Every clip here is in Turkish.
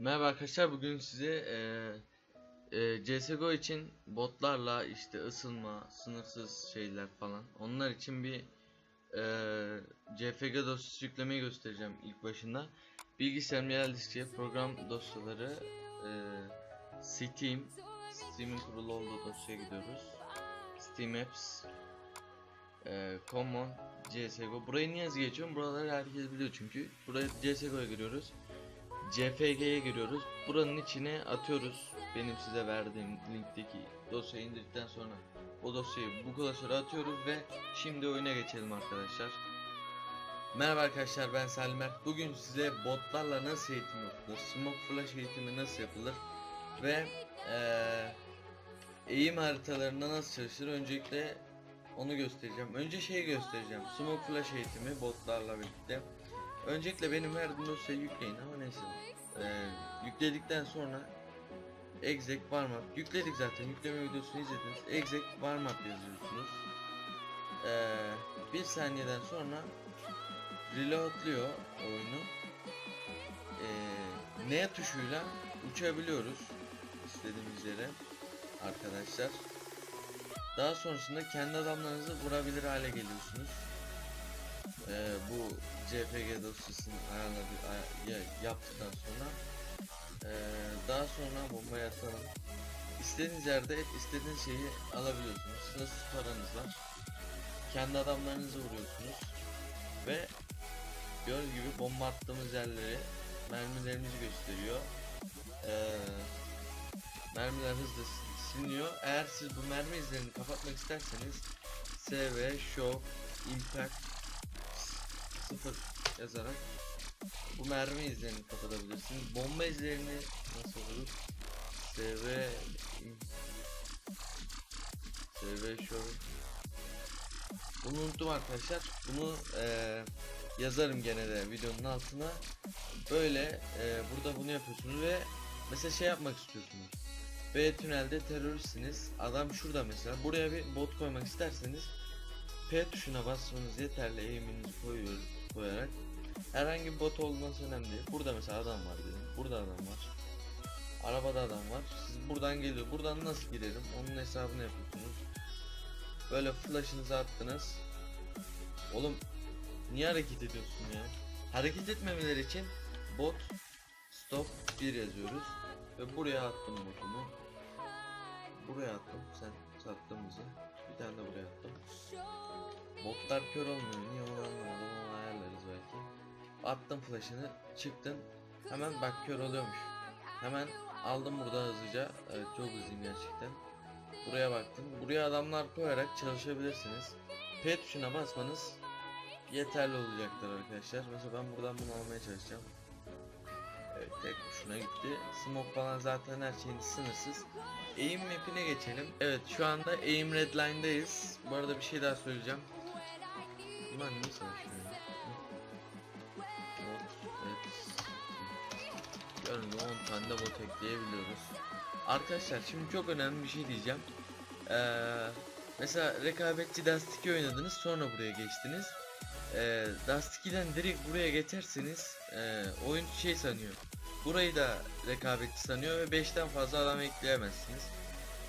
Merhaba arkadaşlar bugün size e, e, CSGO için botlarla işte ısınma, sınırsız şeyler falan onlar için bir e, CFG dosyası yüklemeyi göstereceğim ilk başında. Bilgisayarım yerel diskçe program dosyaları e, Steam, Steam'in kurulu olduğu dosyaya gidiyoruz. Steam Apps, e, Common, CSGO. Burayı niye yazı geçiyorum? Buraları herkes biliyor çünkü. Buraya CSGO'ya giriyoruz. CFG'ye giriyoruz. Buranın içine atıyoruz. Benim size verdiğim linkteki dosyayı indirdikten sonra o dosyayı bu klasöre atıyoruz ve şimdi oyuna geçelim arkadaşlar. Merhaba arkadaşlar ben Selmer. Bugün size botlarla nasıl eğitim yapılır, smoke flash eğitimi nasıl yapılır ve eee eğim haritalarında nasıl çalışır öncelikle onu göstereceğim. Önce şeyi göstereceğim. Smoke flash eğitimi botlarla birlikte. Öncelikle benim verdiğim dosyayı yükleyin ama neyse. Ee, yükledikten sonra exec warmup yükledik zaten yükleme videosunu izlediniz. Exec warmup yazıyorsunuz. Ee, bir saniyeden sonra reloadluyor oyunu. Ee, N tuşuyla uçabiliyoruz istediğimiz yere arkadaşlar. Daha sonrasında kendi adamlarınızı vurabilir hale geliyorsunuz. CPG dosyasını ayarladı, ay- ya- yaptıktan sonra ee, daha sonra bombayı atalım. İstediğiniz yerde istediğiniz şeyi alabiliyorsunuz. Sınırsız paranız var. Kendi adamlarınızı vuruyorsunuz. Ve gördüğünüz gibi bomba attığımız yerleri mermilerimizi gösteriyor. Ee, mermiler hızlı si- siliniyor. Eğer siz bu mermi izlerini kapatmak isterseniz SV, Show, Impact 0 yazarak bu mermi izlerini kapatabilirsiniz. Bomba izlerini nasıl olur? SV SV Show Bunu unuttum arkadaşlar. Bunu eee, yazarım gene de videonun altına. Böyle eee, burada bunu yapıyorsunuz ve mesela şey yapmak istiyorsunuz. B tünelde teröristsiniz. Adam şurada mesela. Buraya bir bot koymak isterseniz P tuşuna basmanız yeterli eğiminizi koyuyor, koyarak. Herhangi bir bot olması önemli değil. Burada mesela adam var dedim. Burada adam var. Arabada adam var. Siz buradan geliyor. Buradan nasıl girerim? Onun hesabını yapıyorsunuz. Böyle flash'ınızı attınız. Oğlum niye hareket ediyorsun ya? Hareket etmemeleri için bot stop 1 yazıyoruz. Ve buraya attım botumu. Buraya attım. Sen Botlar kör olmuyor. Niye onu anlamadım. Onu ayarlarız belki. Attım flash'ını. Çıktın. Hemen bak kör oluyormuş. Hemen aldım burada hızlıca. Evet çok hızlıyım gerçekten. Buraya baktım. Buraya adamlar koyarak çalışabilirsiniz. P tuşuna basmanız yeterli olacaktır arkadaşlar. Mesela ben buradan bunu almaya çalışacağım. Evet tek tuşuna gitti. Smoke falan zaten her şeyin sınırsız. Aim map'ine geçelim. Evet şu anda aim redline'dayız. Bu arada bir şey daha söyleyeceğim. Bunlar niye savaşıyor ya? Bot, evet. Gibi 10 tane de bot ekleyebiliyoruz. Arkadaşlar şimdi çok önemli bir şey diyeceğim. Ee, mesela rekabetçi Dust 2 oynadınız sonra buraya geçtiniz. Ee, Dust 2'den direkt buraya geçerseniz e, oyun şey sanıyor. Burayı da rekabetçi sanıyor ve 5'ten fazla adam ekleyemezsiniz.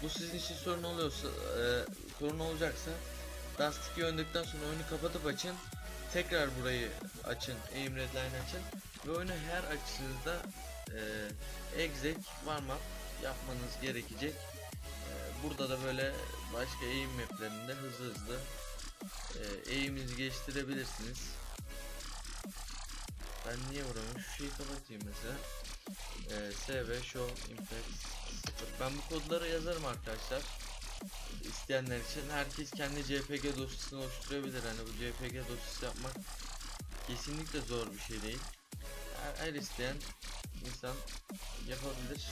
Bu sizin için sorun oluyorsa, e, sorun olacaksa Dust 2 öndükten sonra oyunu kapatıp açın. Tekrar burayı açın, aim redline açın ve oyunu her açınızda e, exec warm yapmanız gerekecek. E, burada da böyle başka aim maplerinde hızlı hızlı e, aim'inizi geliştirebilirsiniz. Ben niye vuramıyorum? Şu şeyi kapatayım mesela. E, SV Show Impact 0. Ben bu kodları yazarım arkadaşlar. İsteyenler için herkes kendi JPG dosyasını oluşturabilir. Hani bu JPG dosyası yapmak kesinlikle zor bir şey değil. Her, her isteyen insan yapabilir.